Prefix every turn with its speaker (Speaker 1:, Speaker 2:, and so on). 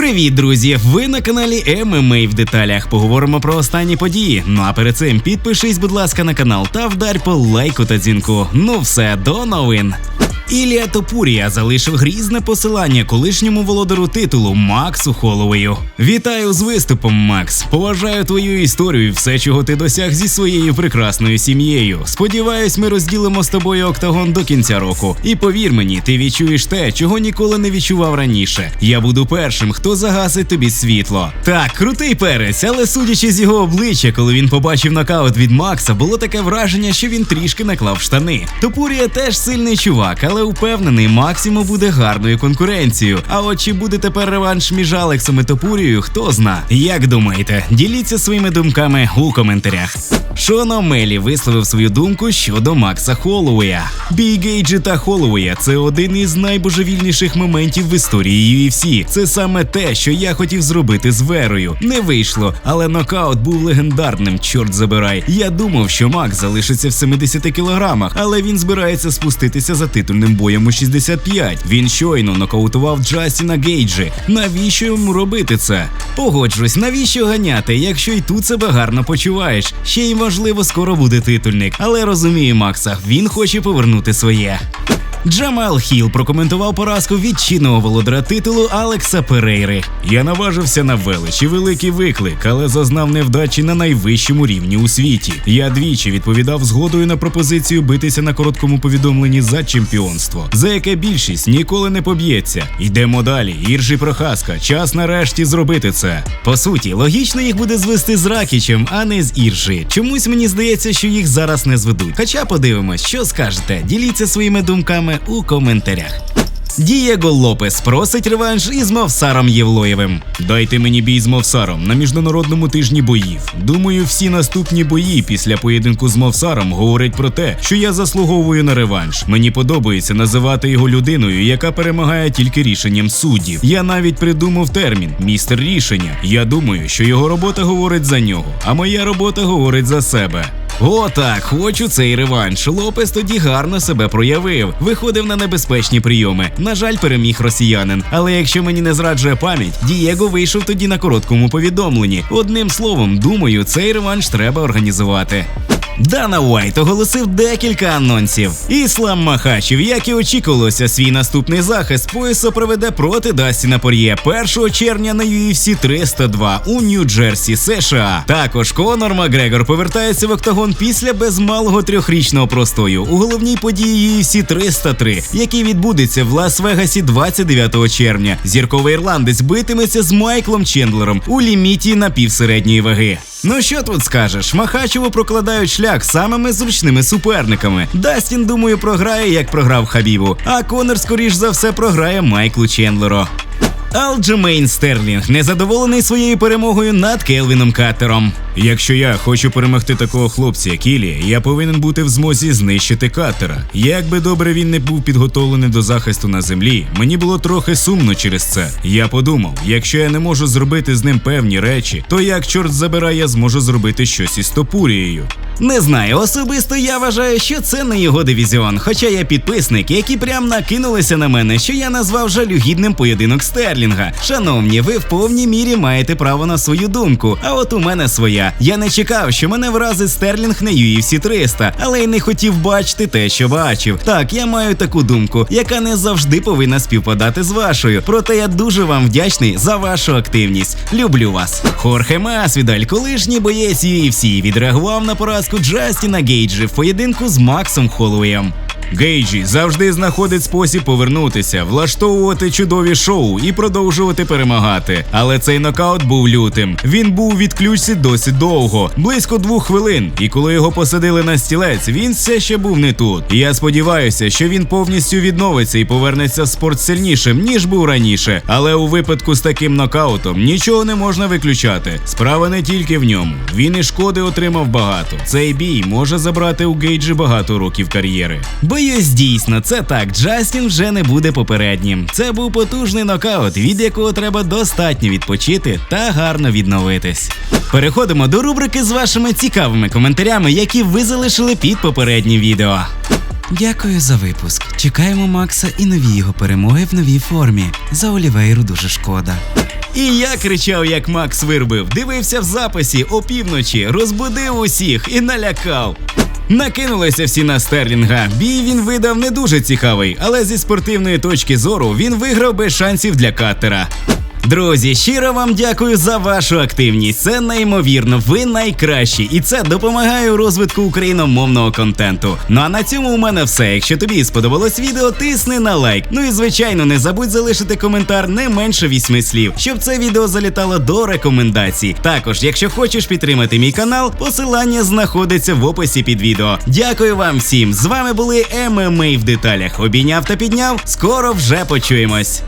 Speaker 1: Привіт, друзі! Ви на каналі ММА в деталях. Поговоримо про останні події. Ну а перед цим підпишись, будь ласка, на канал та вдарь по лайку та дзвінку. Ну все, до новин. Ілія Топурія залишив грізне посилання колишньому володару титулу Максу Холовею. Вітаю з виступом, Макс. Поважаю твою історію і все, чого ти досяг зі своєю прекрасною сім'єю. Сподіваюсь, ми розділимо з тобою октагон до кінця року. І повір мені, ти відчуєш те, чого ніколи не відчував раніше. Я буду першим, хто загасить тобі світло. Так, крутий перець, але судячи з його обличчя, коли він побачив нокаут від Макса, було таке враження, що він трішки наклав штани. Топурія теж сильний чувак, але упевнений, Максиму буде гарною конкуренцією. А от чи буде тепер реванш між Алексом і Топурією, хто зна. Як думаєте? Діліться своїми думками у коментарях. Шон Омелі висловив свою думку щодо Макса Холлоуея. Бій Гейджі та Холлоуея – це один із найбожевільніших моментів в історії UFC. Це саме те, що я хотів зробити з Верою. Не вийшло, але нокаут був легендарним. Чорт забирай. Я думав, що Макс залишиться в 70 кілограмах, але він збирається спуститися за титульним боєм у 65. Він щойно нокаутував Джастіна Гейджі. Навіщо йому робити це? Погоджусь, навіщо ганяти, якщо й тут себе гарно почуваєш? Ще й можливо скоро буде титульник, але розумію Макса, він хоче повернути своє. Джамал Хіл прокоментував поразку від чинного титулу Алекса Перейри. Я наважився на велич і великий виклик, але зазнав невдачі на найвищому рівні у світі. Я двічі відповідав згодою на пропозицію битися на короткому повідомленні за чемпіонство, за яке більшість ніколи не поб'ється. Йдемо далі. Іржі Прохаска. Час нарешті зробити це. По суті, логічно їх буде звести з Ракічем, а не з Іржі. Чомусь мені здається, що їх зараз не зведуть. Хоча подивимось, що скажете. Діліться своїми думками у коментарях. Дієго Лопес просить реванш із Мовсаром Євлоєвим. Дайте мені бій з Мовсаром на міжнародному тижні боїв. Думаю, всі наступні бої після поєдинку з Мовсаром говорять про те, що я заслуговую на реванш. Мені подобається називати його людиною, яка перемагає тільки рішенням суддів. Я навіть придумав термін містер рішення. Я думаю, що його робота говорить за нього, а моя робота говорить за себе. О, так, хочу цей реванш. Лопес тоді гарно себе проявив, виходив на небезпечні прийоми. На жаль, переміг росіянин. Але якщо мені не зраджує пам'ять, Дієго вийшов тоді на короткому повідомленні. Одним словом, думаю, цей реванш треба організувати. Дана Уайт оголосив декілька анонсів. Іслам Махачів, як і очікувалося, свій наступний захист пояса проведе проти Дастіна Пор'є 1 червня на UFC 302 у Нью-Джерсі, США. Також Конор Макгрегор повертається в октагон після без малого трьохрічного простою у головній події UFC 303, який відбудеться в Лас-Вегасі 29 червня. Зірковий ірландець битиметься з Майклом Чендлером у ліміті напівсередньої ваги. Ну що тут скажеш? Махачеву прокладають шлях самими зручними суперниками. Дастін, думаю, програє, як програв Хабіву. а Конор, скоріш за все, програє Майклу Чендлеру. Алджемейн Стерлінг незадоволений своєю перемогою над Келвіном Катером. Якщо я хочу перемогти такого хлопця, як Ілі, я повинен бути в змозі знищити катера. Як би добре він не був підготовлений до захисту на землі, мені було трохи сумно через це. Я подумав, якщо я не можу зробити з ним певні речі, то як чорт забирає, я зможу зробити щось із Топурією. Не знаю, особисто я вважаю, що це не його дивізіон. Хоча є підписники, які прям накинулися на мене, що я назвав жалюгідним поєдинок Стерлінга. Шановні, ви в повній мірі маєте право на свою думку. А от у мене своя. Я не чекав, що мене вразить Стерлінг на UFC 300, але й не хотів бачити те, що бачив. Так, я маю таку думку, яка не завжди повинна співпадати з вашою. Проте я дуже вам вдячний за вашу активність. Люблю вас. Хорхе Масвідаль, колишній боєць UFC, відреагував на поразку Джастіна Гейджі в поєдинку з Максом Холлоуєм. Гейджі завжди знаходить спосіб повернутися, влаштовувати чудові шоу і продовжувати перемагати. Але цей нокаут був лютим. Він був у відключці досить довго, близько двох хвилин. І коли його посадили на стілець, він все ще був не тут. І я сподіваюся, що він повністю відновиться і повернеться в спорт сильнішим, ніж був раніше. Але у випадку з таким нокаутом нічого не можна виключати. Справа не тільки в ньому. Він і шкоди отримав багато. Цей бій може забрати у Гейджі багато років кар'єри. Боюсь, дійсно, це так. Джастін вже не буде попереднім. Це був потужний нокаут, від якого треба достатньо відпочити та гарно відновитись. Переходимо до рубрики з вашими цікавими коментарями, які ви залишили під попереднім відео. Дякую за випуск. Чекаємо Макса і нові його перемоги в новій формі. За Олівейру дуже шкода. І я кричав, як Макс вирбив, дивився в записі опівночі, розбудив усіх і налякав. Накинулися всі на Стерлінга. Бій він видав не дуже цікавий, але зі спортивної точки зору він виграв без шансів для катера. Друзі, щиро вам дякую за вашу активність. Це неймовірно, ви найкращі, і це допомагає у розвитку україномовного контенту. Ну а на цьому у мене все. Якщо тобі сподобалось відео, тисни на лайк. Ну і звичайно, не забудь залишити коментар не менше вісьми слів, щоб це відео залітало до рекомендацій. Також, якщо хочеш підтримати мій канал, посилання знаходиться в описі під відео. Дякую вам всім. З вами були ММА в деталях. Обійняв та підняв. Скоро вже почуємось.